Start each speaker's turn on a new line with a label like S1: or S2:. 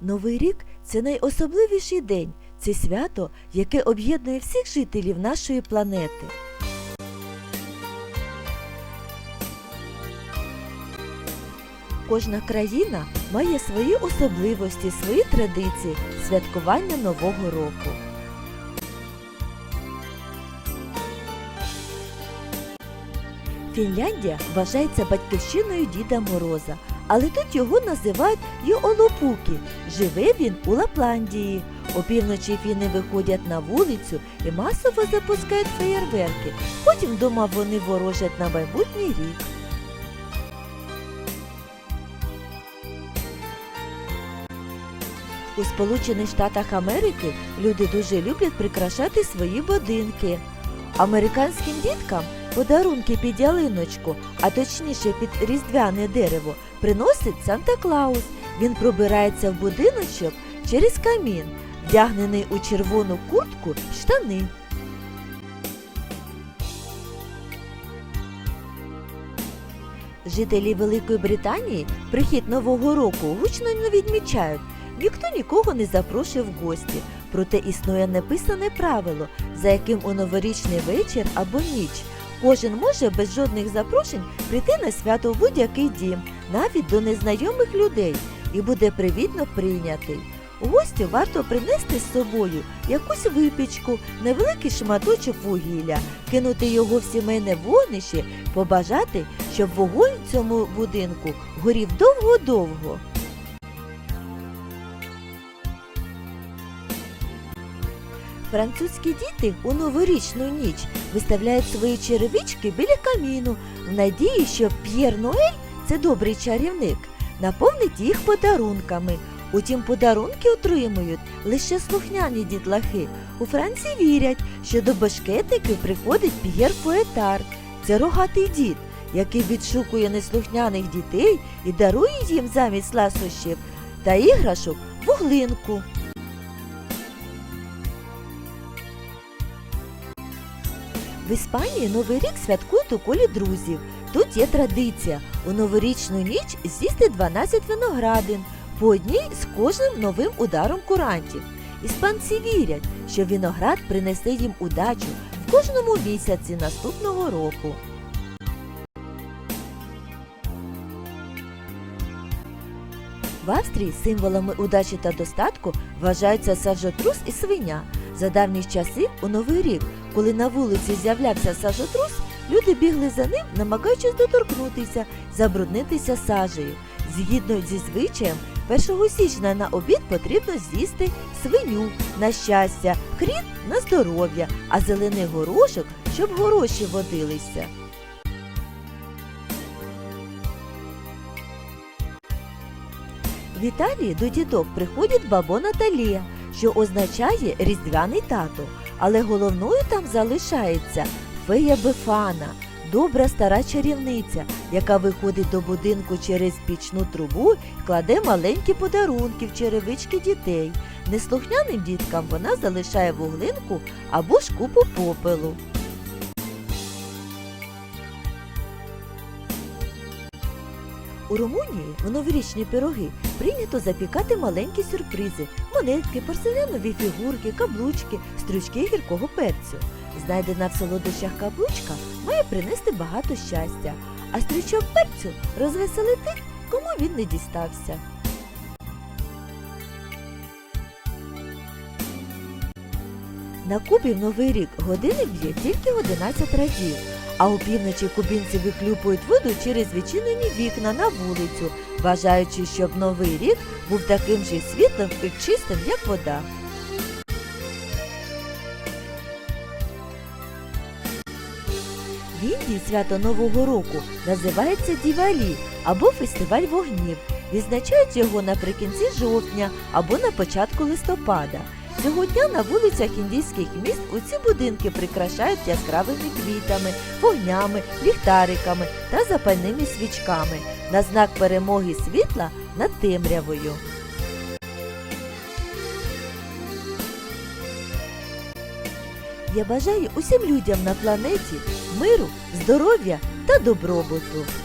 S1: Новий рік це найособливіший день. Це свято, яке об'єднує всіх жителів нашої планети. Кожна країна має свої особливості, свої традиції святкування Нового року. Фінляндія вважається батьківщиною Діда Мороза, але тут його називають Йолопуки. Живе він у Лапландії. Опівночі фіни виходять на вулицю і масово запускають феєрверки. Потім вдома вони ворожать на майбутній рік. У Сполучених Штатах Америки люди дуже люблять прикрашати свої будинки. Американським діткам подарунки під ялиночку, а точніше під різдвяне дерево, приносить Санта Клаус. Він пробирається в будиночок через камін, вдягнений у червону куртку штани. Жителі Великої Британії прихід Нового року гучно не відмічають. Ніхто нікого не запрошує в гості, проте існує неписане правило, за яким у новорічний вечір або ніч кожен може без жодних запрошень прийти на свято в будь-який дім, навіть до незнайомих людей, і буде привітно прийнятий. У гості варто принести з собою якусь випічку, невеликий шматочок вугілля, кинути його в сімейне вогнище, побажати, щоб вогонь в цьому будинку горів довго-довго. Французькі діти у новорічну ніч виставляють свої черевички біля каміну в надії, що П'єр Ноель, це добрий чарівник, наповнить їх подарунками. Утім, подарунки отримують лише слухняні дітлахи. У Франції вірять, що до башкетників приходить П'єр Поетар. Це рогатий дід, який відшукує неслухняних дітей і дарує їм замість ласощів та іграшок вуглинку. В Іспанії Новий рік святкують у колі друзів. Тут є традиція у новорічну ніч з'їсти 12 виноградин, по одній з кожним новим ударом курантів. Іспанці вірять, що виноград принесе їм удачу в кожному місяці наступного року. В Австрії символами удачі та достатку вважаються саджотрус і свиня. За давніх часів у Новий рік, коли на вулиці з'являвся сажотрус, люди бігли за ним, намагаючись доторкнутися, забруднитися сажею. Згідно зі звичаєм, 1 січня на обід потрібно з'їсти свиню на щастя, хрін на здоров'я, а зелений горошок, щоб гороші водилися. В Італії до діток приходить бабо Наталія, що означає різдвяний тато, але головною там залишається фея Бефана, добра стара чарівниця, яка виходить до будинку через пічну трубу і кладе маленькі подарунки в черевички дітей. Неслухняним діткам вона залишає вуглинку або ж купу попелу. У Румунії в новорічні пироги прийнято запікати маленькі сюрпризи, монетки, порцелянові фігурки, каблучки, стручки гіркого перцю. Знайдена в солодощах каблучка має принести багато щастя, а стручок перцю розвеселить тих, кому він не дістався. На Кубі в Новий рік години б'є тільки 11 разів, а у півночі кубінці вихлюпують воду через відчинені вікна на вулицю, вважаючи, щоб новий рік був таким же світлим і чистим, як вода. В Індії свято Нового року називається Дівалі або фестиваль вогнів. Відзначають його наприкінці жовтня або на початку листопада. Цього дня на вулицях індійських міст усі будинки прикрашають яскравими квітами, вогнями, ліхтариками та запальними свічками на знак перемоги світла над темрявою. Я бажаю усім людям на планеті миру, здоров'я та добробуту.